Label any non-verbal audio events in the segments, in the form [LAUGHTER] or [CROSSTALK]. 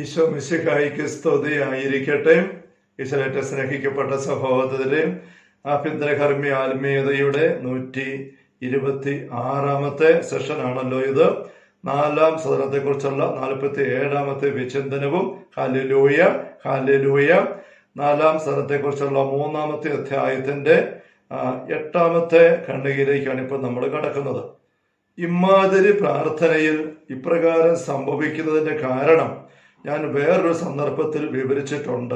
ഈശോ മിശിഹായിക്ക് സ്തുതി ആയിരിക്കട്ടെ ഈശ്വരത്തെ സ്നേഹിക്കപ്പെട്ട സഹോദരരെ ആഭ്യന്തര കർമ്മി ആത്മീയതയുടെ നൂറ്റി ഇരുപത്തി ആറാമത്തെ സെഷനാണല്ലോ ഇത്. നാലാം സദനത്തെക്കുറിച്ചുള്ള നാൽപ്പത്തി ഏഴാമത്തെ വിചിന്തനവും. ഹാലിലൂയ ഹാലിലൂയ നാലാം സദനത്തെക്കുറിച്ചുള്ള മൂന്നാമത്തെ അധ്യായത്തിന്റെ എട്ടാമത്തെ ഖണ്ഡികയിലേക്കാണ് ഇപ്പോൾ നമ്മൾ കടക്കുന്നത്. ഇമാതിരി പ്രാർത്ഥനയിൽ ഇപ്രകാരം സംഭവിക്കുന്നതിന്റെ കാരണം ഞാൻ വേറൊരു സന്ദർഭത്തിൽ വിവരിച്ചിട്ടുണ്ട്.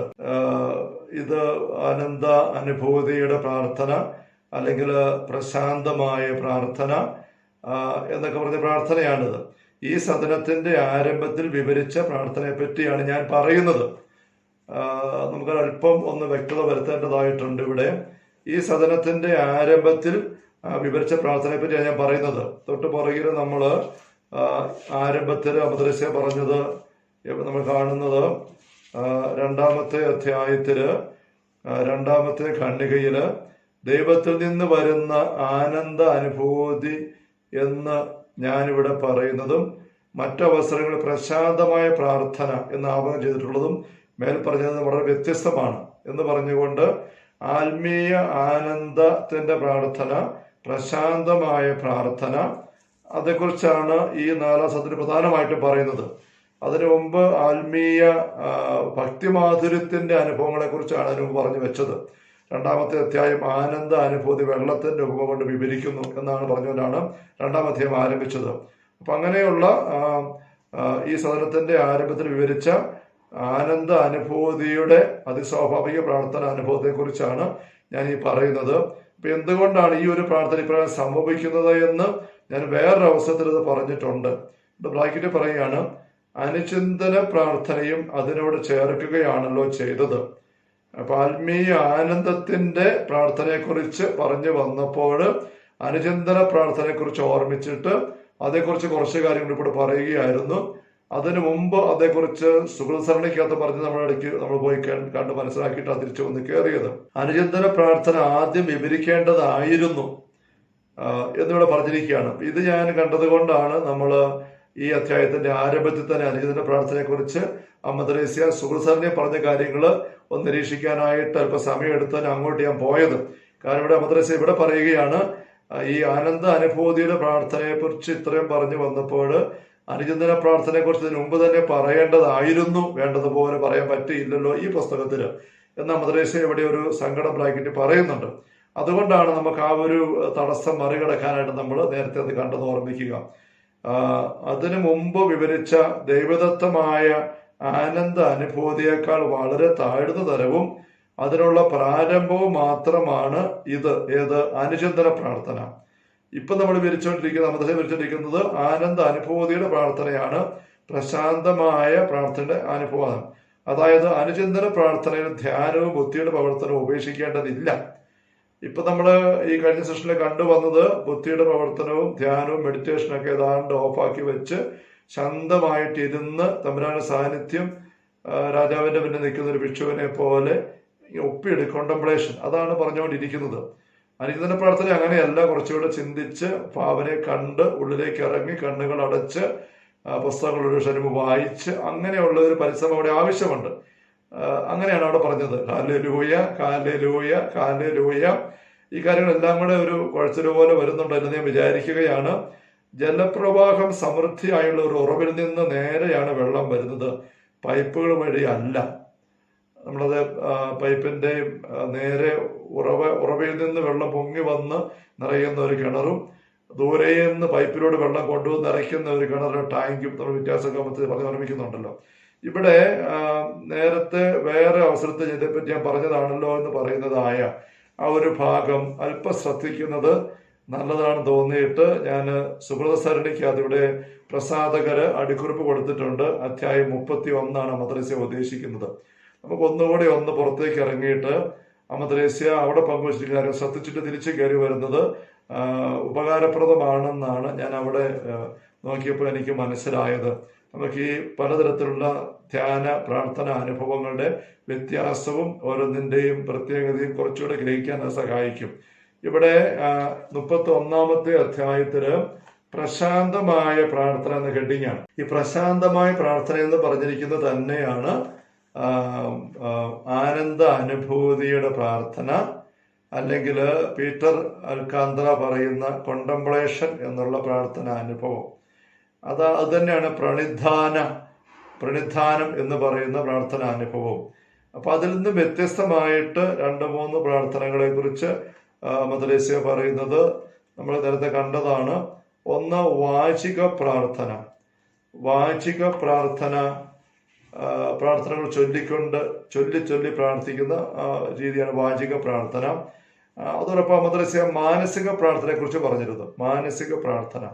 ഇത് അനന്ത അനുഭൂതിയുടെ പ്രാർത്ഥന അല്ലെങ്കിൽ പ്രശാന്തമായ പ്രാർത്ഥന എന്നൊക്കെ പറഞ്ഞ പ്രാർത്ഥനയാണിത്. ഈ സദനത്തിന്റെ ആരംഭത്തിൽ വിവരിച്ച പ്രാർത്ഥനയെ പറ്റിയാണ് ഞാൻ പറയുന്നത്. ആഹ് നമുക്ക് അല്പം ഒന്ന് വ്യക്തത വരുത്തേണ്ടതായിട്ടുണ്ട് ഇവിടെ. ഈ സദനത്തിന്റെ ആരംഭത്തിൽ വിവരിച്ച പ്രാർത്ഥനയെ പറ്റിയാണ് ഞാൻ പറയുന്നത്. തൊട്ട് പുറകിൽ നമ്മൾ ആരംഭത്തിൽ അമദ്രസ്യ പറഞ്ഞത് നമ്മൾ കാണുന്നത് രണ്ടാമത്തെ അധ്യായത്തിൽ രണ്ടാമത്തെ ഖണ്ഡികയിൽ ദൈവത്തിൽ നിന്ന് വരുന്ന ആനന്ദ അനുഭൂതി എന്ന് ഞാനിവിടെ പറയുന്നതും മറ്റവസരങ്ങളിൽ പ്രശാന്തമായ പ്രാർത്ഥന എന്ന് ആഹ്വാനം ചെയ്തിട്ടുള്ളതും മേൽ പറഞ്ഞത് വളരെ വ്യത്യസ്തമാണ് എന്ന് പറഞ്ഞുകൊണ്ട് ആത്മീയ ആനന്ദത്തിന്റെ പ്രാർത്ഥന പ്രശാന്തമായ പ്രാർത്ഥന അതേക്കുറിച്ചാണ് ഈ നാലാം സദത്തിൽ പ്രധാനമായിട്ട് പറയുന്നത്. അതിനു മുമ്പ് ആത്മീയ ഭക്തിമാധുര്യത്തിന്റെ അനുഭവങ്ങളെ കുറിച്ചാണ് അതിനു മുമ്പ് പറഞ്ഞു വെച്ചത്. രണ്ടാമത്തെ അധ്യായം ആനന്ദ അനുഭൂതി വെള്ളത്തിന്റെ ഉപമ കൊണ്ട് വിവരിക്കുന്നു എന്നാണ് പറഞ്ഞുകൊണ്ടാണ് രണ്ടാം അധ്യായം ആരംഭിച്ചത്. അപ്പൊ അങ്ങനെയുള്ള ഈ സദനത്തിന്റെ ആരംഭത്തിൽ വിവരിച്ച ആനന്ദ അനുഭൂതിയുടെ അതിസ്വാഭാവിക പ്രാർത്ഥന അനുഭവത്തെ കുറിച്ചാണ് ഞാൻ ഈ പറയുന്നത്. ഇപ്പൊ എന്തുകൊണ്ടാണ് ഈ ഒരു പ്രാർത്ഥന ഇപ്രകാരം സംഭവിക്കുന്നത് എന്ന് ഞാൻ വേറൊരു അവസരത്തിൽ ഇത് പറഞ്ഞിട്ടുണ്ട്. ബ്രാക്കറ്റ് പറയുകയാണ് അനുചിന്തന പ്രാർത്ഥനയും അതിനോട് ചേർക്കുകയാണല്ലോ ചെയ്തത്. അപ്പൊ ആത്മീയ ആനന്ദത്തിന്റെ പ്രാർത്ഥനയെക്കുറിച്ച് പറഞ്ഞു വന്നപ്പോൾ അനുചിന്തന പ്രാർത്ഥനയെക്കുറിച്ച് ഓർമ്മിച്ചിട്ട് അതേക്കുറിച്ച് കുറച്ച് കാര്യങ്ങൾ ഇവിടെ പറയുകയായിരുന്നു. അതിനു മുമ്പ് അതേക്കുറിച്ച് സുഹൃത്സരണിക്കകത്ത് പറഞ്ഞ് നമ്മുടെ ഇടയ്ക്ക് നമ്മൾ പോയി കണ്ട് മനസ്സിലാക്കിയിട്ട് തിരിച്ചു വന്ന് കയറിയത്. അനുചിന്തന പ്രാർത്ഥന ആദ്യം വിവരിക്കേണ്ടതായിരുന്നു. എന്നിവിടെ പറഞ്ഞിരിക്കുകയാണ്. ഇത് ഞാൻ കണ്ടതുകൊണ്ടാണ് നമ്മൾ ഈ അധ്യായത്തിന്റെ ആരംഭത്തിൽ തന്നെ അനുചിന്തന പ്രാർത്ഥനയെ കുറിച്ച് അമ്മദ്രേസ്യ സുഹൃസറിനെ പറഞ്ഞ കാര്യങ്ങൾ ഒന്ന് നിരീക്ഷിക്കാനായിട്ട് അല്പം സമയം എടുത്ത് അങ്ങോട്ട് ഞാൻ പോയത്. കാരണം ഇവിടെ അമ്മദ്രേസ്യ ഇവിടെ പറയുകയാണ് ഈ ആനന്ദ അനുഭൂതിയുടെ പ്രാർത്ഥനയെ കുറിച്ച് ഇത്രയും പറഞ്ഞു വന്നപ്പോൾ അനുചിന്തന പ്രാർത്ഥനയെ കുറിച്ച് ഇതിനു മുമ്പ് തന്നെ പറയേണ്ടതായിരുന്നു. വേണ്ടതുപോലെ പറയാൻ പറ്റിയില്ലല്ലോ ഈ പുസ്തകത്തിൽ എന്ന മദ്രേസ ഇവിടെ ഒരു സങ്കടം ബ്രാക്കറ്റ് പറയുന്നുണ്ട്. അതുകൊണ്ടാണ് നമുക്ക് ആ ഒരു തടസ്സം മറികടക്കാനായിട്ട് നമ്മൾ നേരത്തെ അത് കണ്ടെന്ന് ഓർമ്മിക്കുക. അതിനു മുമ്പ് വിവരിച്ച ദൈവദത്തമായ ആനന്ദ അനുഭൂതിയേക്കാൾ വളരെ താഴ്ന്ന തരവും അതിനുള്ള പ്രാരംഭവും മാത്രമാണ് ഇത് ഏത്? അനുചിന്തന പ്രാർത്ഥന. ഇപ്പൊ നമ്മൾ വിരിച്ചുകൊണ്ടിരിക്കുന്ന അമൃതം വിരിച്ചുകൊണ്ടിരിക്കുന്നത് ആനന്ദ അനുഭൂതിയുടെ പ്രാർത്ഥനയാണ്. പ്രശാന്തമായ പ്രാർത്ഥനയുടെ അനുഭവം. അതായത് അനുചിന്തന പ്രാർത്ഥനയിൽ ധ്യാനവും ബുദ്ധിയുടെ പ്രവർത്തനവും ഉപേക്ഷിക്കേണ്ടതില്ല. ഇപ്പൊ നമ്മൾ ഈ കഴിഞ്ഞ സെഷനിൽ കണ്ടുവന്നത് ബുദ്ധിയുടെ പ്രവർത്തനവും ധ്യാനവും മെഡിറ്റേഷനും ഒക്കെ ഏതാണ്ട് ഓഫാക്കി വെച്ച് ശാന്തമായിട്ട് ഇരുന്ന് തമ്പുരാന്റെ സാന്നിധ്യം രാജാവിന്റെ പിന്നെ നിൽക്കുന്ന ഒരു ഭിക്ഷുവിനെ പോലെ ഒപ്പിയെടു കോണ്ടംപ്ലേഷൻ അതാണ് പറഞ്ഞുകൊണ്ടിരിക്കുന്നത്. അനുചിന്തന പ്രാർത്ഥന അങ്ങനെയല്ല. കുറച്ചുകൂടെ ചിന്തിച്ച് ഭാവനെ കണ്ട് ഉള്ളിലേക്ക് ഇറങ്ങി കണ്ണുകൾ അടച്ച് പുസ്തകങ്ങളുടെ ക്ഷണിമ് വായിച്ച് അങ്ങനെയുള്ള ഒരു പരിശ്രമം അവിടെ ആവശ്യമുണ്ട്. അങ്ങനെയാണ് അവിടെ പറഞ്ഞത്. ഹാലലൂയ കാലലൂയ കാലലൂയ കാലെ ലൂയ ഈ കാര്യങ്ങളെല്ലാം കൂടെ ഒരു കുഴച്ചിൽ പോലെ വരുന്നുണ്ട് എന്ന് ഞാൻ വിചാരിക്കുകയാണ്. ജലപ്രവാഹം സമൃദ്ധിയായുള്ള ഒരു ഉറവിൽ നിന്ന് നേരെയാണ് വെള്ളം വരുന്നത്. പൈപ്പുകൾ വഴി അല്ല. നമ്മളത് പൈപ്പിന്റെ നേരെ ഉറവ ഉറവയിൽ നിന്ന് വെള്ളം പൊങ്ങി വന്ന് നിറയുന്ന ഒരു കിണറും ദൂരെ നിന്ന് പൈപ്പിലൂടെ വെള്ളം കൊണ്ടുവന്ന് നിറയ്ക്കുന്ന ഒരു കിണറും ടാങ്കും നമ്മൾ വ്യത്യാസം കമ്പത്തിൽ പറഞ്ഞ് ഓർമ്മിക്കുന്നുണ്ടല്ലോ. ഇവിടെ നേരത്തെ വേറെ അവസരത്തിൽ ഇതേപ്പറ്റി ഞാൻ പറഞ്ഞതാണല്ലോ എന്ന് പറയുന്നതായ ആ ഒരു ഭാഗം അല്പം ശ്രദ്ധിക്കുന്നത് നല്ലതാണെന്ന് തോന്നിയിട്ട് ഞാൻ സുബ്രത സരണിക്ക് അതിവിടെ പ്രസാദകര് അടിക്കുറിപ്പ് കൊടുത്തിട്ടുണ്ട്. അധ്യായം മുപ്പത്തി ഒന്നാണ് മദ്രസ ഉദ്ദേശിക്കുന്നത്. നമുക്ക് ഒന്നുകൂടി ഒന്ന് പുറത്തേക്ക് ഇറങ്ങിയിട്ട് അമദ്രേസ്യ അവിടെ പങ്കുവച്ചിരിക്കുന്ന കാര്യം ശ്രദ്ധിച്ചിട്ട് തിരിച്ചു കയറി വരുന്നത് ഉപകാരപ്രദമാണെന്നാണ് ഞാൻ അവിടെ നോക്കിയപ്പോൾ എനിക്ക് മനസ്സിലായത്. നമുക്ക് ഈ പലതരത്തിലുള്ള ധ്യാന പ്രാർത്ഥന അനുഭവങ്ങളുടെ വ്യത്യാസവും ഓരോന്നിന്റെയും പ്രത്യേകതയും കുറച്ചുകൂടെ ഗ്രഹിക്കാൻ അത് സഹായിക്കും. ഇവിടെ മുപ്പത്തി ഒന്നാമത്തെ അധ്യായത്തിൽ പ്രശാന്തമായ പ്രാർത്ഥന എന്ന ഹെഡിങ്ങാണ് ഈ പ്രശാന്തമായ പ്രാർത്ഥന എന്ന് പറഞ്ഞിരിക്കുന്നത് തന്നെയാണ് ആനന്ദ അനുഭൂതിയുടെ പ്രാർത്ഥന അല്ലെങ്കിൽ പീറ്റർ അൽക്കാന്ത്ര പറയുന്ന കൊണ്ടംപ്ലേഷൻ എന്നുള്ള പ്രാർത്ഥന അനുഭവം. അത് അത് തന്നെയാണ് പ്രണിധാന പ്രണിധാനം എന്ന് പറയുന്ന പ്രാർത്ഥന അനുഭവം. അപ്പൊ അതിൽ നിന്ന് വ്യത്യസ്തമായിട്ട് രണ്ട് മൂന്ന് പ്രാർത്ഥനകളെ കുറിച്ച് മദ്രേസ്യ പറയുന്നത് നമ്മൾ നേരത്തെ കണ്ടതാണ്. ഒന്ന് വാചിക പ്രാർത്ഥന. വാചിക പ്രാർത്ഥന പ്രാർത്ഥനകൾ ചൊല്ലിക്കൊണ്ട് ചൊല്ലി ചൊല്ലി പ്രാർത്ഥിക്കുന്ന രീതിയാണ് വാചിക പ്രാർത്ഥന. അതോടൊപ്പം മദ്രസ്യ മാനസിക പ്രാർത്ഥനയെ കുറിച്ച് പറഞ്ഞിരുന്നു. മാനസിക പ്രാർത്ഥന.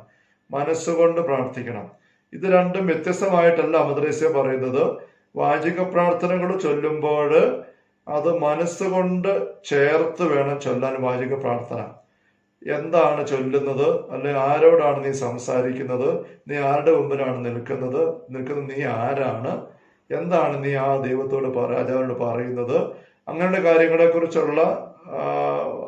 മനസ്സുകൊണ്ട് പ്രാർത്ഥിക്കണം. ഇത് രണ്ടും വ്യത്യസ്തമായിട്ടല്ല മദ്രസ പറയുന്നത്. വാചിക പ്രാർത്ഥനകൾ ചൊല്ലുമ്പോൾ അത് മനസ്സുകൊണ്ട് ചേർത്ത് വേണം ചൊല്ലാൻ വാചിക പ്രാർത്ഥന. എന്താണ് ചൊല്ലുന്നത്? അല്ലെ ആരോടാണ് നീ സംസാരിക്കുന്നത്? നീ ആരുടെ മുമ്പിലാണ് നിൽക്കുന്നത്? നിൽക്കുന്നത് നീ ആരാണ്? എന്താണ് നീ ആ ദൈവത്തോട് രാജാവിനോട് പറയുന്നത്? അങ്ങനെയുള്ള കാര്യങ്ങളെ കുറിച്ചുള്ള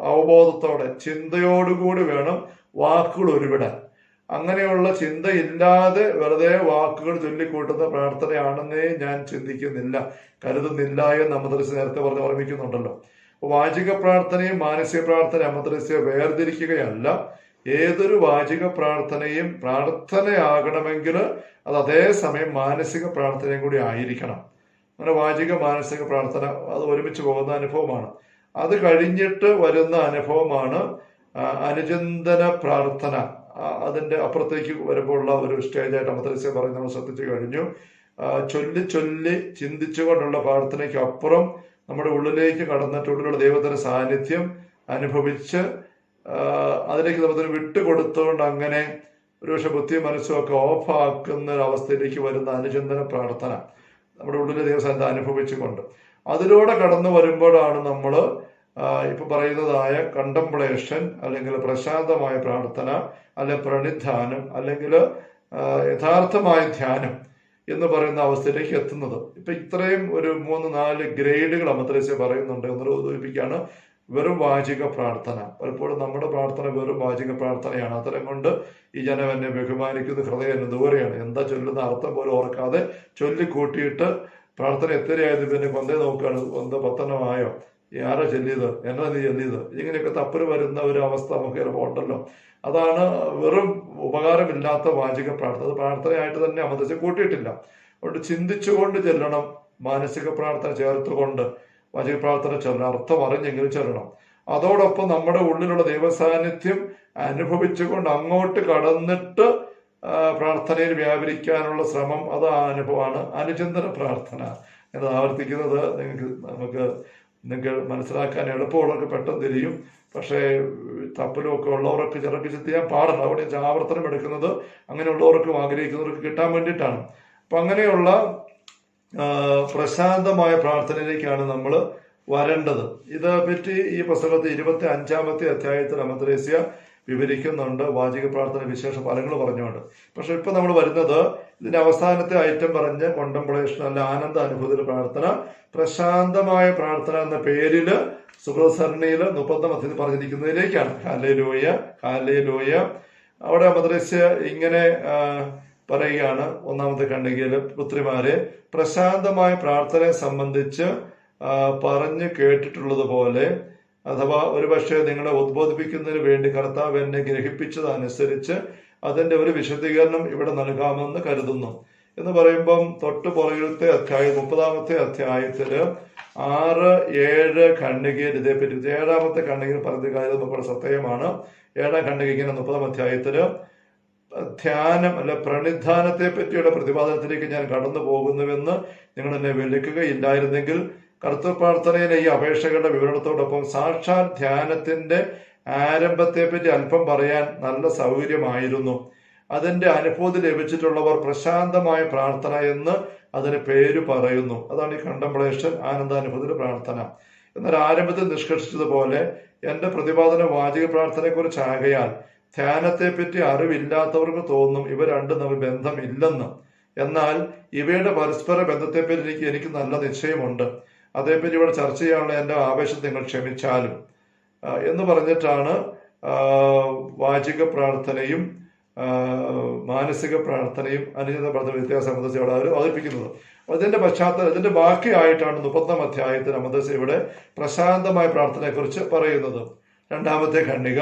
അവബോധത്തോടെ ചിന്തയോടുകൂടി വേണം വാക്കുകൾ ഉരുവിടാൻ. അങ്ങനെയുള്ള ചിന്തയില്ലാതെ വെറുതെ വാക്കുകൾ ചൊല്ലിക്കൂട്ടുന്ന പ്രാർത്ഥനയാണെന്നേ ഞാൻ ചിന്തിക്കുന്നില്ല കരുതുന്നില്ല എന്ന് അമദ്രസ് നേരത്തെ പറഞ്ഞ് ഓർമ്മിക്കുന്നുണ്ടല്ലോ. വാചിക പ്രാർത്ഥനയും മാനസിക പ്രാർത്ഥന അമദ്രസ്യ വേർതിരിക്കുകയല്ല. ഏതൊരു വാചിക പ്രാർത്ഥനയും പ്രാർത്ഥനയാകണമെങ്കിൽ അത് അതേസമയം മാനസിക പ്രാർത്ഥനയും കൂടി ആയിരിക്കണം. അങ്ങനെ വാചിക മാനസിക പ്രാർത്ഥന അത് ഒരുമിച്ച് പോകുന്ന അനുഭവമാണ്. അത് കഴിഞ്ഞിട്ട് വരുന്ന അനുഭവമാണ് അനുചിന്തന പ്രാർത്ഥന. ആ, അതിന്റെ അപ്പുറത്തേക്ക് വരുമ്പോഴുള്ള ഒരു സ്റ്റേജായിട്ട് അമദ്രസ്യ പറഞ്ഞ് നമ്മൾ ശ്രദ്ധിച്ചു കഴിഞ്ഞു. ചൊല്ലി ചൊല്ലി ചിന്തിച്ചുകൊണ്ടുള്ള പ്രാർത്ഥനയ്ക്ക് അപ്പുറം നമ്മുടെ ഉള്ളിലേക്ക് കടന്നിട്ട് ഉള്ളിലുള്ള ദൈവത്തിന്റെ സാന്നിധ്യം അനുഭവിച്ച് അതിലേക്ക് നമുക്ക് വിട്ടുകൊടുത്തുകൊണ്ട് അങ്ങനെ ഒരുപക്ഷെ ബുദ്ധിയും മനസ്സും ഒക്കെ ഓഫാക്കുന്ന ഒരു അവസ്ഥയിലേക്ക് വരുന്ന അനുചന്ദന പ്രാർത്ഥന നമ്മുടെ ഉള്ളിലെ ദൈവസാന്നിധ്യം അനുഭവിച്ചുകൊണ്ട്. അതിലൂടെ കടന്നു വരുമ്പോഴാണ് നമ്മൾ ഇപ്പൊ പറയുന്നതായ കണ്ടംപ്ലേഷൻ അല്ലെങ്കിൽ പ്രശാന്തമായ പ്രാർത്ഥന അല്ലെങ്കിൽ പ്രണിധാനം അല്ലെങ്കിൽ യഥാർത്ഥമായ ധ്യാനം എന്ന് പറയുന്ന അവസ്ഥയിലേക്ക് എത്തുന്നത്. ഇപ്പൊ ഇത്രയും ഒരു മൂന്ന് നാല് ഗ്രേഡുകൾ അമദ്രസ്യ പറയുന്നുണ്ട് എന്നൊരു സൂചിപ്പിക്കുകയാണ് വെറും വാചിക പ്രാർത്ഥന. പലപ്പോഴും നമ്മുടെ പ്രാർത്ഥന വെറും വാചിക പ്രാർത്ഥനയാണ്. അത്തരം കൊണ്ട് ഈ ജനം എന്നെ ബഹുമാനിക്കുന്ന ഹൃദയം എന്നെ ദൂരെയാണ്. എന്താ ചൊല്ലുന്ന അർത്ഥം പോലും ഓർക്കാതെ ചൊല്ലിക്കൂട്ടിയിട്ട് പ്രാർത്ഥന എത്രയായത് പിന്നെ കൊന്തേ നോക്കുകയാണ്. കൊന്ത പത്തനമായോ? ആരാ ചെല്ലിയത്? എന്നാ നീ ചെല്ലിയത്? ഇങ്ങനെയൊക്കെ തപ്പര് വരുന്ന ഒരു അവസ്ഥ നമുക്ക് ചിലപ്പോൾ ഉണ്ടല്ലോ. അതാണ് വെറും ഉപകാരമില്ലാത്ത വാചിക പ്രാർത്ഥന. അത് പ്രാർത്ഥനയായിട്ട് തന്നെ അമതച്ച് കൂട്ടിയിട്ടില്ല. അതുകൊണ്ട് ചിന്തിച്ചുകൊണ്ട് ചെല്ലണം. മാനസിക പ്രാർത്ഥന ചേർത്തുകൊണ്ട് വാചിക പ്രാർത്ഥന ചെല്ലണം. അർത്ഥം അറിഞ്ഞെങ്കിലും ചെല്ലണം. അതോടൊപ്പം നമ്മുടെ ഉള്ളിലുള്ള ദൈവസാന്നിധ്യം അനുഭവിച്ചുകൊണ്ട് അങ്ങോട്ട് കടന്നിട്ട് പ്രാർത്ഥനയിൽ വ്യാപരിക്കാനുള്ള ശ്രമം. അത് അനുഭവമാണ് അനുചിന്തന പ്രാർത്ഥന. എന്ന് ആവർത്തിക്കുന്നത് നിങ്ങൾക്ക് നമുക്ക് നിങ്ങൾക്ക് മനസ്സിലാക്കാൻ എളുപ്പമുള്ളവർക്ക് പെട്ടെന്ന് തിരിയും. പക്ഷേ തപ്പലും ഒക്കെ ഉള്ളവർക്ക് ചിലർക്ക് ചിന്തിക്കാൻ പാടില്ല. അവിടെ ആവർത്തനം എടുക്കുന്നത് അങ്ങനെയുള്ളവർക്കും ആഗ്രഹിക്കുന്നവർക്ക് കിട്ടാൻ വേണ്ടിയിട്ടാണ്. അപ്പം അങ്ങനെയുള്ള പ്രശാന്തമായ പ്രാർത്ഥനയിലേക്കാണ് നമ്മൾ വരേണ്ടത്. ഇത് പറ്റി ഈ പുസ്തകത്തിൽ ഇരുപത്തി അഞ്ചാമത്തെ അധ്യായത്തിൽ അമദ്രേസ്യ വിവരിക്കുന്നുണ്ട്. വാചിക പ്രാർത്ഥന വിശേഷ ഫലങ്ങൾ പറഞ്ഞുകൊണ്ട്. പക്ഷെ ഇപ്പൊ നമ്മൾ വരുന്നത് ഇതിന്റെ അവസാനത്തെ ഐറ്റം പറഞ്ഞ് കോണ്ടംപ്ലേഷൻ അല്ല ആനന്ദ അനുഭൂതി പ്രാർത്ഥന. പ്രശാന്തമായ പ്രാർത്ഥന എന്ന പേരിൽ സുബ്രസരണിയിൽ മുപ്പത്താം അധ്യയത്തിൽ പറഞ്ഞിരിക്കുന്നതിലേക്കാണ്. ഹാലേ ലോയ അവിടെ മദ്രസ് ഇങ്ങനെ പറയുകയാണ് ഒന്നാമത്തെ ഖണ്ഡികയിൽ പുത്രിമാരെ. പ്രശാന്തമായ പ്രാർത്ഥനയെ സംബന്ധിച്ച് പറഞ്ഞു കേട്ടിട്ടുള്ളത് പോലെ അഥവാ ഒരുപക്ഷെ നിങ്ങളെ ഉദ്ബോധിപ്പിക്കുന്നതിന് വേണ്ടി കർത്താവ് എന്നെ ഗ്രഹിപ്പിച്ചതനുസരിച്ച് അതിന്റെ ഒരു വിശദീകരണം ഇവിടെ നൽകാമെന്ന് കരുതുന്നു. എന്ന് പറയുമ്പം തൊട്ട് പുറകിലത്തെ അധ്യായം മുപ്പതാമത്തെ അധ്യായത്തിൽ ആറ് ഏഴ് ഖണ്ഡികയിൽ ഇതേപ്പറ്റി ഏഴാമത്തെ ഖണ്ഡികയിൽ പറഞ്ഞ കാര്യം നമുക്ക് സത്യമാണ്. ഏഴാം ഖണ്ഡികയ്ക്ക് മുപ്പതാം അധ്യായത്തിൽ ധ്യാനം അല്ല പ്രണിധാനത്തെ പറ്റിയുള്ള പ്രതിപാദനത്തിലേക്ക് ഞാൻ കടന്നു പോകുന്നുവെന്ന് നിങ്ങൾ എന്നെ വിളിക്കുകയില്ലായിരുന്നെങ്കിൽ കർത്തൃ പ്രാർത്ഥനയിലെ ഈ അപേക്ഷകളുടെ വിവരണത്തോടൊപ്പം സാക്ഷാൽ ധ്യാനത്തിന്റെ ആരംഭത്തെ പറ്റി അല്പം പറയാൻ നല്ല സൗകര്യമായിരുന്നു. അതിന്റെ അനുഭൂതി ലഭിച്ചിട്ടുള്ളവർ പ്രശാന്തമായ പ്രാർത്ഥന എന്ന് അതിന് പേര് പറയുന്നു. അതാണ് ഈ കണ്ടംപ്ലേഷൻ ആനന്ദാനുഭൂതിയുടെ പ്രാർത്ഥന. എന്നാൽ ആരംഭത്തിൽ നിഷ്കർഷിച്ചതുപോലെ എന്റെ പ്രതിപാദന വാചിക പ്രാർത്ഥനയെക്കുറിച്ചാകയാൽ ധ്യാനത്തെപ്പറ്റി അറിവില്ലാത്തവർക്ക് തോന്നും ഇവ രണ്ടും തമ്മിൽ ബന്ധമില്ലെന്ന് എന്നാൽ ഇവയുടെ പരസ്പര ബന്ധത്തെപ്പറ്റി എനിക്ക് നല്ല നിശ്ചയമുണ്ട്. അതേപ്പറ്റി ഇവിടെ ചർച്ച ചെയ്യാനുള്ള എന്റെ ആവേശം നിങ്ങൾ ക്ഷമിച്ചാലും. എന്ന് പറഞ്ഞിട്ടാണ് വാചിക പ്രാർത്ഥനയും മാനസിക പ്രാർത്ഥനയും അനുചിത പ്രാർത്ഥന വ്യത്യാസം അമദസ് ഇവിടെ അവതരിപ്പിക്കുന്നത്. അതിന്റെ പശ്ചാത്തലം ഇതിന്റെ ബാക്കിയായിട്ടാണ് മുപ്പത്തൊന്നാം അധ്യായത്തിൽ അമദസ് ഇവിടെ പ്രശാന്തമായ പ്രാർത്ഥനയെക്കുറിച്ച് പറയുന്നത്. രണ്ടാമത്തെ ഖണ്ഡിക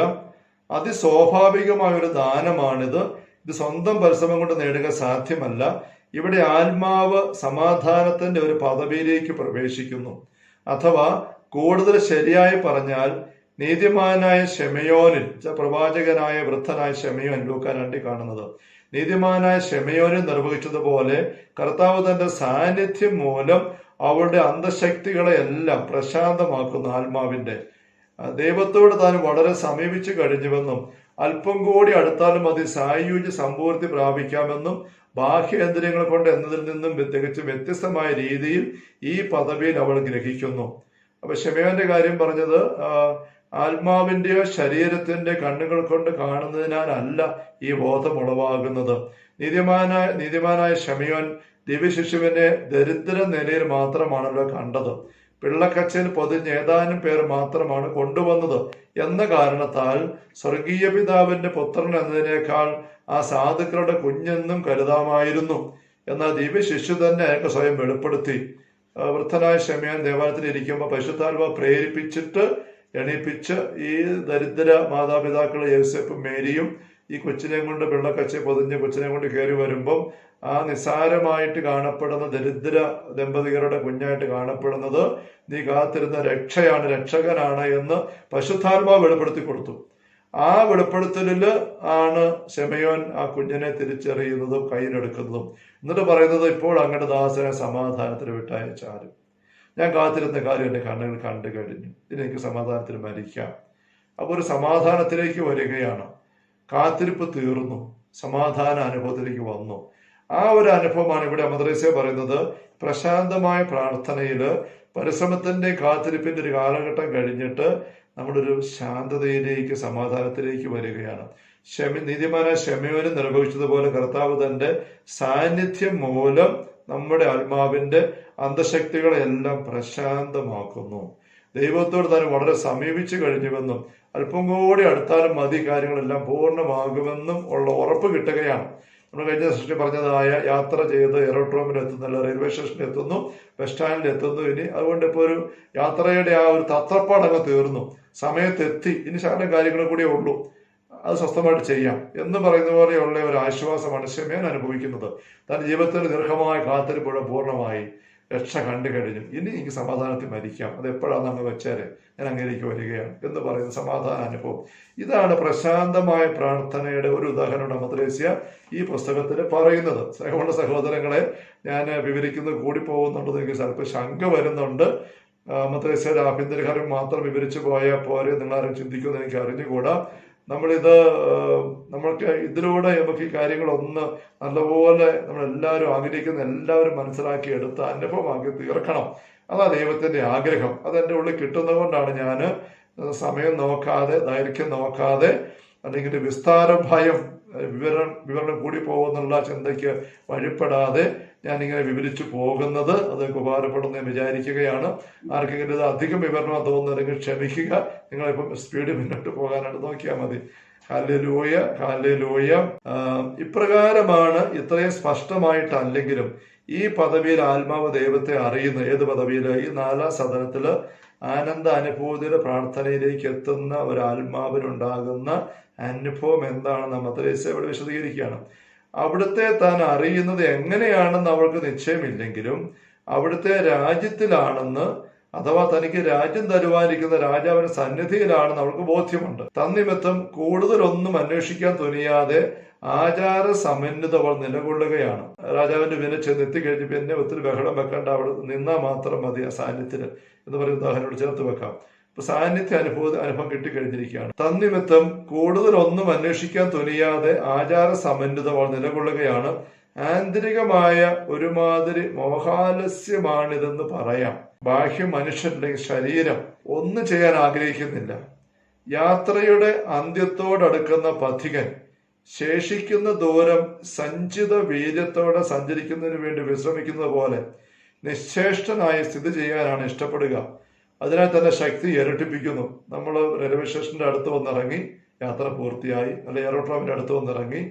അതിസ്വാഭാവികമായ ഒരു ദാനമാണിത്. ഇത് സ്വന്തം പരിശ്രമം കൊണ്ട് നേടുക സാധ്യമല്ല. ഇവിടെ ആത്മാവ് സമാധാനത്തിന്റെ ഒരു പദവിയിലേക്ക് പ്രവേശിക്കുന്നു. അഥവാ കൂടുതൽ ശരിയായി പറഞ്ഞാൽ നീതിമാനായ ഷെമയോനിൽ പ്രവാചകനായ വൃദ്ധനായ ഷെമയോൻ ലൂക്ക രണ്ടി കാണുന്നത്. നീതിമാനായ ഷെമയോനിൽ നിർവഹിച്ചതുപോലെ കർത്താവ് തന്റെ സാന്നിധ്യം മൂലം അവളുടെ അന്തശക്തികളെയെല്ലാം പ്രശാന്തമാക്കുന്ന ആത്മാവിന്റെ. ദൈവത്തോട് താൻ വളരെ സമീപിച്ചു കഴിഞ്ഞുവെന്നും അല്പം കൂടി അടുത്താലും മതി സായുജ്യ സമ്പൂർത്തി പ്രാപിക്കാമെന്നും ബാഹ്യേന്ദ്രിയങ്ങൾ കൊണ്ട് എന്നതിൽ നിന്നും തികച്ചും വ്യത്യസ്തമായ രീതിയിൽ ഈ പദവിയിൽ അവൾ ഗ്രഹിക്കുന്നു. അപ്പൊ ഷെമയോന്റെ കാര്യം പറഞ്ഞത് ആത്മാവിന്റെയോ ശരീരത്തിന്റെ കണ്ണുകൾ കൊണ്ട് കാണുന്നതിനാലല്ല ഈ ബോധം ഉളവാകുന്നത്. നീതിമാനായ നീതിമാനായ ഷമിയോൻ ദിവ്യശിശുവിനെ ദരിദ്ര നിലയിൽ മാത്രമാണല്ലോ കണ്ടത്. പിള്ളക്കച്ചയിൽ പൊതിഞ്ഞ് ഏതാനും പേർ മാത്രമാണ് കൊണ്ടുവന്നത് എന്ന കാരണത്താൽ സ്വർഗീയ പിതാവിന്റെ പുത്രൻ എന്നതിനേക്കാൾ ആ സാധുക്കളുടെ കുഞ്ഞെന്നും കരുതാമായിരുന്നു. എന്നാൽ ദിവ്യ ശിശു തന്നെ അയാൾക്ക് സ്വയം വെളിപ്പെടുത്തി. വൃദ്ധനായ ക്ഷമയൻ ദേവാലയത്തിൽ ഇരിക്കുമ്പോൾ പശുത്താൽവ പ്രേരിപ്പിച്ചിട്ട് എണീപ്പിച്ച് ഈ ദരിദ്ര മാതാപിതാക്കൾ യേസപ്പും മേരിയും ഈ കൊച്ചിനെ കൊണ്ട് വെള്ളക്കച്ച പൊതിഞ്ഞ് കൊച്ചിനെ കൊണ്ട് കയറി വരുമ്പം ആ നിസാരമായിട്ട് കാണപ്പെടുന്ന ദരിദ്ര ദമ്പതികളുടെ കുഞ്ഞായിട്ട് കാണപ്പെടുന്നത് നീ കാത്തിരുന്ന രക്ഷയാണ് രക്ഷകനാണ് എന്ന് പശുത്താൽവ വെളിപ്പെടുത്തി കൊടുത്തു. ആ വെളിപ്പെടുത്തലിൽ ആണ് ശമയോൻ ആ കുഞ്ഞിനെ തിരിച്ചറിയുന്നതും കയ്യിലെടുക്കുന്നതും. എന്നിട്ട് പറയുന്നത് ഇപ്പോൾ അങ്ങയുടെ ദാസനെ സമാധാനത്തിന് വിട്ടയച്ചാലും. ഞാൻ കാത്തിരുന്ന കാര്യം എന്റെ കണ്ണുകൾ കണ്ടു കഴിഞ്ഞു. ഇനി എനിക്ക് സമാധാനത്തിൽ മരിക്കാം. അപ്പോൾ ഒരു സമാധാനത്തിലേക്ക് വരികയാണ്. കാത്തിരിപ്പ് തീർന്നു. സമാധാന അനുഭവത്തിലേക്ക് വന്നു. ആ ഒരു അനുഭവമാണ് ഇവിടെ മദ്രസ പറയുന്നത്. പ്രശാന്തമായ പ്രാർത്ഥനയിൽ പരിശ്രമത്തിന്റെ കാത്തിരിപ്പിന്റെ ഒരു കാലഘട്ടം കഴിഞ്ഞിട്ട് നമ്മളൊരു ശാന്തതയിലേക്ക് സമാധാനത്തിലേക്ക് വരികയാണ്. ഷമി നീതിമാന ക്ഷമയോനും നിർവഹിച്ചതുപോലെ കർത്താവ് തന്റെ സാന്നിധ്യം മൂലം നമ്മുടെ ആത്മാവിന്റെ അന്തശക്തികളെ എല്ലാം പ്രശാന്തമാക്കുന്നു. ദൈവത്തോട് തന്നെ വളരെ സമീപിച്ചു കഴിഞ്ഞുവെന്നും അല്പം കൂടി അടുത്താലും മതി കാര്യങ്ങളെല്ലാം പൂർണമാകുമെന്നും ഉള്ള ഉറപ്പ് കിട്ടുകയാണ്. നമ്മൾ കഴിഞ്ഞ സൃഷ്ടി പറഞ്ഞതായ യാത്ര ചെയ്ത് എയറോഡ്രോമിൽ എത്തുന്നില്ല റെയിൽവേ സ്റ്റേഷനിൽ എത്തുന്നു ബസ് സ്റ്റാൻഡിൽ എത്തുന്നു ഇനി. അതുകൊണ്ട് ഇപ്പോൾ ഒരു യാത്രയുടെ ആ ഒരു തത്രപ്പാടങ്ങ് തീർന്നു. സമയത്തെത്തി. ഇനി ശകലം കാര്യങ്ങൾ കൂടിയേ ഉള്ളൂ. അത് സ്വസ്ഥമായിട്ട് ചെയ്യാം എന്ന് പറയുന്ന പോലെയുള്ള ഒരു ആശ്വാസമാണ് ക്ഷമയാൻ അനുഭവിക്കുന്നത്. തന്റെ ജീവിതത്തിൽ ദീർഘമായ കാത്തിരിപ്പുഴ പൂർണമായി. രക്ഷ കണ്ടു കഴിഞ്ഞു. ഇനി എനിക്ക് സമാധാനത്തിൽ മരിക്കാം. അത് എപ്പോഴാണ് അങ്ങ് വെച്ചാൽ ഞാൻ അങ്ങേലേക്ക് വരികയാണ് എന്ന് പറയുന്ന സമാധാന അനുഭവം. ഇതാണ് പ്രശാന്തമായ പ്രാർത്ഥനയുടെ ഒരു ഉദാഹരണം മദ്രേസ്യ ഈ പുസ്തകത്തിൽ പറയുന്നത്. സഹോദര സഹോദരങ്ങളെ ഞാൻ വിവരിക്കുന്നത് കൂടി പോകുന്നുണ്ടെന്ന് എനിക്ക് ചിലപ്പോൾ ശങ്ക വരുന്നുണ്ട്. മദ്രസയുടെ ആഭ്യന്തരകാര്യം മാത്രം വിവരിച്ചു പോയാൽ പോരെ നിങ്ങളാരും ചിന്തിക്കുമെന്ന് എനിക്ക് അറിഞ്ഞുകൂടാ. നമ്മളിത് നമ്മൾക്ക് ഇതിലൂടെ നമുക്ക് ഈ കാര്യങ്ങളൊന്ന് നല്ലപോലെ നമ്മളെല്ലാവരും ആഗ്രഹിക്കുന്ന എല്ലാവരും മനസ്സിലാക്കി എടുത്ത് അനുഭവമാക്കി തീർക്കണം. അതാ ദൈവത്തിന്റെ ആഗ്രഹം. അതെന്റെ ഉള്ളിൽ കിട്ടുന്നത് കൊണ്ടാണ് ഞാൻ സമയം നോക്കാതെ ദൈർഘ്യം നോക്കാതെ അല്ലെങ്കിൽ വിസ്താര ഭയം ഏഹ് വിവരണം പോകുമെന്നുള്ള ചിന്തയ്ക്ക് വഴിപ്പെടാതെ ഞാൻ ഇങ്ങനെ വിവരിച്ചു പോകുന്നത്. അത് ഉപകാരപ്പെടുന്ന വിചാരിക്കുകയാണ്. ആർക്കെങ്കിലും ഇത് അധികം വിവരണം തോന്നുന്നെങ്കിൽ ക്ഷമിക്കുക. നിങ്ങളിപ്പം സ്പീഡ് മുന്നോട്ട് പോകാനായിട്ട് നോക്കിയാൽ മതി. കാലിലൂയ കാലിലൂയ ഇപ്രകാരമാണ് ഇത്രയും സ്പഷ്ടമായിട്ടല്ലെങ്കിലും ഈ പദവിയിൽ ആത്മാവ് ദൈവത്തെ അറിയുന്ന ഏത് പദവിയിൽ ഈ നാലാം സദനത്തിൽ ആനന്ദ അനുഭൂതിയുടെ പ്രാർത്ഥനയിലേക്ക് എത്തുന്ന ഒരു ആത്മാവിനുണ്ടാകുന്ന അനുഭവം എന്താണെന്ന് മദ്രസ ഇവിടെ വിശദീകരിക്കുകയാണ്. അവിടുത്തെ താൻ അറിയുന്നത് എങ്ങനെയാണെന്ന് അവൾക്ക് നിശ്ചയമില്ലെങ്കിലും അവിടുത്തെ രാജ്യത്തിലാണെന്ന് അഥവാ തനിക്ക് രാജ്യം തരുവാനിരിക്കുന്ന രാജാവിന്റെ സന്നിധിയിലാണെന്ന് അവൾക്ക് ബോധ്യമുണ്ട്. തന്നിമിത്തം കൂടുതലൊന്നും അന്വേഷിക്കാൻ തുനിയാതെ ആചാര സമന്വിത അവൾ നിലകൊള്ളുകയാണ്. രാജാവിന്റെ പിന്നെ ചെന്ന് എത്തിക്കഴിഞ്ഞ് പിന്നെ ഒത്തിരി ബഹളം വെക്കേണ്ട അവിടെ നിന്നാൽ മാത്രം മതി ആ സാന്നിധ്യത്തിന് എന്ന് പറയുന്ന ഉദാഹരണം ചേർത്ത് വെക്കാം. സാന്നിധ്യ അനുഭവ അനുഭവം കിട്ടിക്കഴിഞ്ഞിരിക്കുകയാണ്. തന്നിമിത്തം കൂടുതലൊന്നും അന്വേഷിക്കാൻ തുനിയാതെ ആചാര സമന്വിത നിലകൊള്ളുകയാണ്. ആന്തരികമായ ഒരുമാതിരി മോഹാലസ്യമാണിതെന്ന് പറയാം. ബാഹ്യ മനുഷ്യന്റെ ശരീരം ഒന്നും ചെയ്യാൻ ആഗ്രഹിക്കുന്നില്ല. യാത്രയുടെ അന്ത്യത്തോടടുക്കുന്ന പഥികൻ ശേഷിക്കുന്ന ദൂരം സഞ്ചിത വീര്യത്തോടെ സഞ്ചരിക്കുന്നതിന് വേണ്ടി വിശ്രമിക്കുന്നത് പോലെ നിശ്ചേഷ്ടനായി സ്ഥിതി ചെയ്യാനാണ് ഇഷ്ടപ്പെടുക. അതിനാൽ തന്നെ ശക്തി ഇരട്ടിപ്പിക്കുന്നു. നമ്മൾ റെയിൽവേ സ്റ്റേഷന്റെ അടുത്ത് വന്നിറങ്ങി യാത്ര പൂർത്തിയായി. അല്ലെ എയറോട്രോമിന്റെ അടുത്ത് വന്നിറങ്ങി.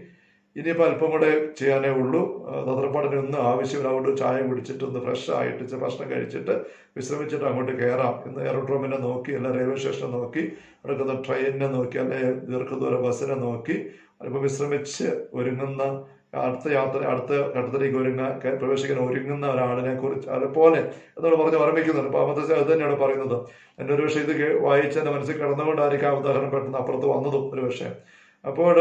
ഇനിയിപ്പോൾ അല്പം കൂടെ ചെയ്യാനേ ഉള്ളൂ. തന്ത്രപ്പാടിന് ഒന്നും ആവശ്യമില്ല. അതുകൊണ്ട് ചായ കുടിച്ചിട്ട് ഒന്ന് ഫ്രഷ് ആയിട്ട് ഭക്ഷണം കഴിച്ചിട്ട് വിശ്രമിച്ചിട്ട് അങ്ങോട്ട് കയറാം ഇന്ന് എയറോട്രോമിനെ നോക്കി അല്ലെ റെയിൽവേ സ്റ്റേഷനെ നോക്കി അടുക്കുന്ന ട്രെയിനിനെ നോക്കി അല്ലെ ദീർഘദൂര ബസ്സിനെ നോക്കി അല്പം വിശ്രമിച്ച് ഒരുങ്ങുന്ന അടുത്ത യാത്ര അടുത്ത ഘട്ടത്തിലേക്ക് ഒരുങ്ങാൻ പ്രവേശിക്കാൻ ഒരുങ്ങുന്ന ഒരാളിനെ കുറിച്ച് അതുപോലെ എന്നോട് പറഞ്ഞ് ഓർമ്മിക്കുന്നുണ്ട് അമൃത അത് തന്നെയാണ് പറയുന്നത്. എന്റെ ഒരു പക്ഷേ ഇത് വായിച്ച എന്റെ മനസ്സിൽ കിടന്നുകൊണ്ടായിരിക്കും ഉദാഹരണം പെട്ടെന്ന് അപ്പുറത്ത് വന്നതും ഒരു പക്ഷേ. അപ്പോൾ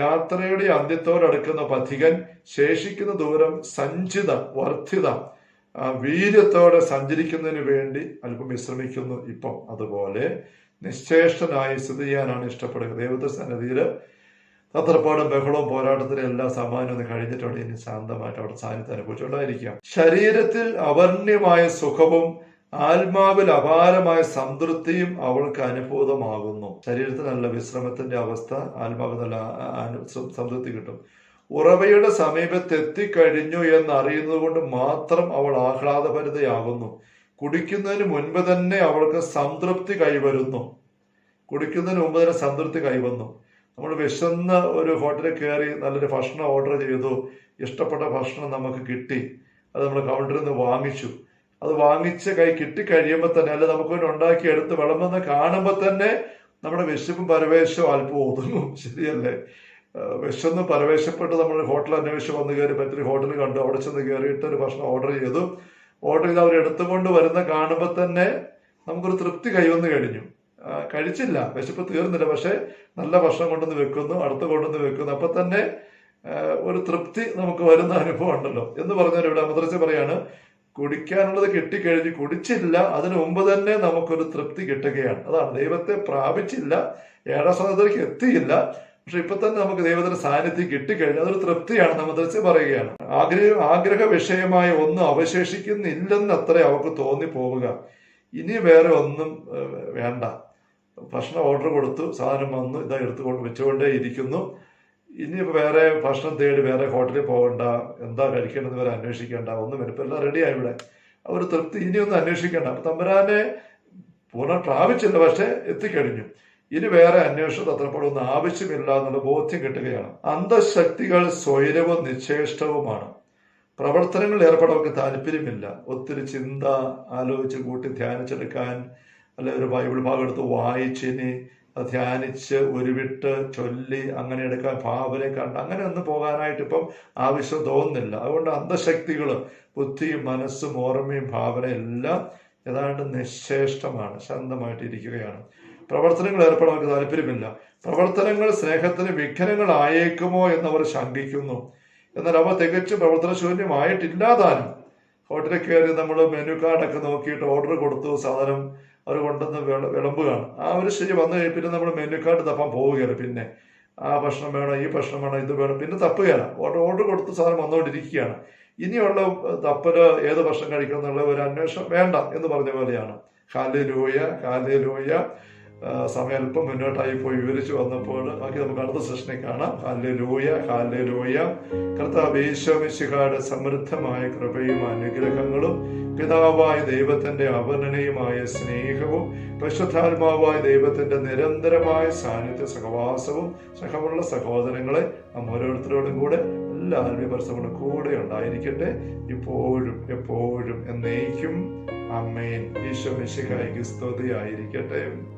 യാത്രയുടെ അന്ത്യത്തോടടുക്കുന്ന പഥികൻ ശേഷിക്കുന്ന ദൂരം സഞ്ചിത വർദ്ധിത വീര്യത്തോടെ സഞ്ചരിക്കുന്നതിന് വേണ്ടി അല്പം വിശ്രമിക്കുന്നു. ഇപ്പം അതുപോലെ നിശ്ചേഷ്ടനായി സ്ഥിതി ചെയ്യാനാണ് ഇഷ്ടപ്പെടുക. ദൈവത്തെ സന്നിധിയിൽ തത്രപ്പാടും ബഹളവും പോരാട്ടത്തിലും എല്ലാ സമാനം ഒന്ന് കഴിഞ്ഞിട്ടുണ്ട്. ഇനി ശാന്തമായിട്ട് അവിടെ സാന്നിധ്യം അനുഭവിച്ചുകൊണ്ടായിരിക്കാം ശരീരത്തിൽ അവർണ്യമായ സുഖവും ആത്മാവിൽ അപാരമായ സംതൃപ്തിയും അവൾക്ക് അനുഭൂതമാകുന്നു. ശരീരത്തിൽ നല്ല വിശ്രമത്തിന്റെ അവസ്ഥ ആത്മാവ് നല്ല സംതൃപ്തി കിട്ടും. ഉറവയുടെ സമീപത്ത് എത്തിക്കഴിഞ്ഞു എന്ന് അറിയുന്നത് കൊണ്ട് മാത്രം അവൾ ആഹ്ലാദഭരിതയാകുന്നു. കുടിക്കുന്നതിന് മുൻപ് തന്നെ അവൾക്ക് സംതൃപ്തി കൈവരുന്നു. കുടിക്കുന്നതിന് മുമ്പ് തന്നെ സംതൃപ്തി കൈവന്നു. നമ്മൾ വിശന്ന് ഒരു ഹോട്ടലിൽ കയറി നല്ലൊരു ഭക്ഷണം ഓർഡർ ചെയ്തു. ഇഷ്ടപ്പെട്ട ഭക്ഷണം നമുക്ക് കിട്ടി. അത് നമ്മൾ കൗണ്ടറിൽ നിന്ന് വാങ്ങിച്ചു. അത് വാങ്ങിച്ച് കൈ കിട്ടിക്കഴിയുമ്പോൾ തന്നെ അല്ലെ നമുക്ക് ഉണ്ടാക്കി എടുത്ത് വിളമ്പെന്ന് കാണുമ്പോൾ തന്നെ നമ്മുടെ വിശപ്പും പരവേശവും അല്പം ഒതുങ്ങും. [LAUGHS] ശരിയല്ലേ? വിശന്ന് പരവേശപ്പെട്ട് നമ്മൾ ഹോട്ടൽ അന്വേഷിച്ച് വന്ന് കയറി മറ്റൊരു ഹോട്ടൽ കണ്ടു. അവിടെ ചെന്ന് കയറിയിട്ട് ഒരു ഭക്ഷണം ഓർഡർ ചെയ്തു. ഓർഡർ ചെയ്ത് അവർ എടുത്തുകൊണ്ട് വരുന്ന കാണുമ്പോൾ തന്നെ നമുക്കൊരു തൃപ്തി കൈവന്നു കഴിഞ്ഞു. കഴിച്ചില്ല. വിശപ്പ് തീർന്നില്ല. പക്ഷെ നല്ല ഭക്ഷണം കൊണ്ടുവന്ന് വെക്കുന്നു അടുത്ത് കൊണ്ടുവന്ന് വെക്കുന്നു. അപ്പൊ തന്നെ ഒരു തൃപ്തി നമുക്ക് വരുന്ന അനുഭവം ഉണ്ടല്ലോ. എന്ന് പറഞ്ഞാൽ ഇവിടെ അമദ്രസ പറയാണ് കുടിക്കാനുള്ളത് കിട്ടിക്കഴിഞ്ഞ് കുടിച്ചില്ല അതിനു മുമ്പ് തന്നെ നമുക്കൊരു തൃപ്തി കിട്ടുകയാണ്. അതാണ്. ദൈവത്തെ പ്രാപിച്ചില്ല ഏഴാം സ്ഥാനത്തേക്ക് എത്തിയില്ല. പക്ഷെ ഇപ്പൊ തന്നെ നമുക്ക് ദൈവത്തിന്റെ സാന്നിധ്യം കിട്ടിക്കഴിഞ്ഞാൽ അതൊരു തൃപ്തിയാണ് നമ്മദ്രസ പറയുകയാണ്. ആഗ്രഹ ആഗ്രഹ വിഷയമായ ഒന്നും അവശേഷിക്കുന്നില്ലെന്ന് അത്ര അവർക്ക് തോന്നി പോവുക ഇനി വേറെ ഒന്നും വേണ്ട. ഭക്ഷണം ഓർഡർ കൊടുത്തു സാധനം വന്നു ഇതാ എടുത്തുകൊണ്ട് വെച്ചുകൊണ്ടേ ഇരിക്കുന്നു ഇനിയിപ്പോൾ വേറെ ഭക്ഷണം തേടി വേറെ ഹോട്ടലിൽ പോകണ്ട എന്താ കഴിക്കേണ്ടത് വരെ അന്വേഷിക്കേണ്ട ഒന്നും വരും. ഇപ്പം എല്ലാം റെഡിയായി ഇവിടെ. അവർ തൃപ്തി ഇനിയൊന്നും അന്വേഷിക്കേണ്ട. അപ്പം തമ്പുരാനെ പൂർണ പ്രാപിച്ചില്ല പക്ഷെ എത്തിക്കഴിഞ്ഞു. ഇനി വേറെ അന്വേഷണം തത്രപ്പെടുന്ന ആവശ്യമില്ല എന്നുള്ള ബോധ്യം കിട്ടുകയാണ്. അന്ധശക്തികൾ സ്വൈരവും നിശ്ചേഷ്ടവുമാണ്. പ്രവർത്തനങ്ങളിൽ ഏർപ്പെടാൻ താല്പര്യമില്ല. ഒത്തിരി ചിന്ത ആലോചിച്ച് കൂട്ടി ധ്യാനിച്ചെടുക്കാൻ അല്ലെ ഒരു ബൈബിൾ ഭാഗം എടുത്ത് വായിച്ചിനി ധ്യാനിച്ച് ഉരുവിട്ട് ചൊല്ലി അങ്ങനെ എടുക്കാൻ ഭാവനെ കണ്ട് അങ്ങനെ ഒന്ന് പോകാനായിട്ട് ഇപ്പം ആവശ്യം തോന്നുന്നില്ല. അതുകൊണ്ട് അന്ധശക്തികൾ ബുദ്ധിയും മനസ്സും ഓർമ്മയും ഭാവനയും എല്ലാം ഏതാണ്ട് നിശ്ചേഷ്ടമാണ് ശാന്തമായിട്ടിരിക്കുകയാണ്. പ്രവർത്തനങ്ങൾ ഏർപ്പെടാൻ അവർക്ക് താല്പര്യമില്ല. പ്രവർത്തനങ്ങൾ സ്നേഹത്തിന് വിഘ്നങ്ങളായേക്കുമോ എന്നവർ ശങ്കിക്കുന്നു. എന്നാൽ അവ തികച്ചും പ്രവർത്തനശൂന്യമായിട്ടില്ലാതാനും ഹോട്ടലിൽ കയറി നമ്മൾ മെനു കാർഡൊക്കെ നോക്കിയിട്ട് ഓർഡർ കൊടുത്തു സാധനം അവർ കൊണ്ടുവന്ന് വിള വിളമ്പുകയാണ് ആ ഒരു ശരി വന്നു കഴിഞ്ഞാൽ പിന്നെ നമ്മൾ മെനു കാർഡ് തപ്പാൻ പോവുകയാണ് പിന്നെ. ആ ഭക്ഷണം വേണം ഈ ഭക്ഷണം വേണം ഇത് വേണം പിന്നെ തപ്പുകയാണ് ഓർഡർ ഓർഡർ കൊടുത്ത് സാധനം വന്നുകൊണ്ടിരിക്കുകയാണ്. ഇനിയുള്ള തപ്പൽ ഏത് ഭക്ഷണം കഴിക്കണം എന്നുള്ള ഒരു അന്വേഷണം വേണ്ട എന്ന് പറഞ്ഞ പോലെയാണ്. കാലിലൂയ കാലിലൂയ അല്പം മുന്നോട്ടായി പോയി വിവരിച്ചു വന്നപ്പോൾ ബാക്കി നമുക്ക് അടുത്ത സെഷനിൽ കാണാം. കാലേ ലൂയ കാലേ ലൂയ കർത്താവ് ഈശോമിശിഹായുടെ സമൃദ്ധമായ കൃപയും അനുഗ്രഹങ്ങളും പിതാവായ ദൈവത്തിന്റെ അവർണനീയമായ സ്നേഹവും പരിശുദ്ധാത്മാവായ ദൈവത്തിന്റെ നിരന്തരമായ സാന്നിധ്യ സഹവാസവും സഹമുള്ള സഹോദരങ്ങളെ നാം ഓരോരുത്തരോടും കൂടെ എല്ലാ ആത്മീയപരസവും കൂടെ ഉണ്ടായിരിക്കട്ടെ. ഇപ്പോഴും എപ്പോഴും എന്നേക്കും. അമ്മേൻ ഈശോ മിശിഹായിക്ക് സ്തുതിയായിരിക്കട്ടെ.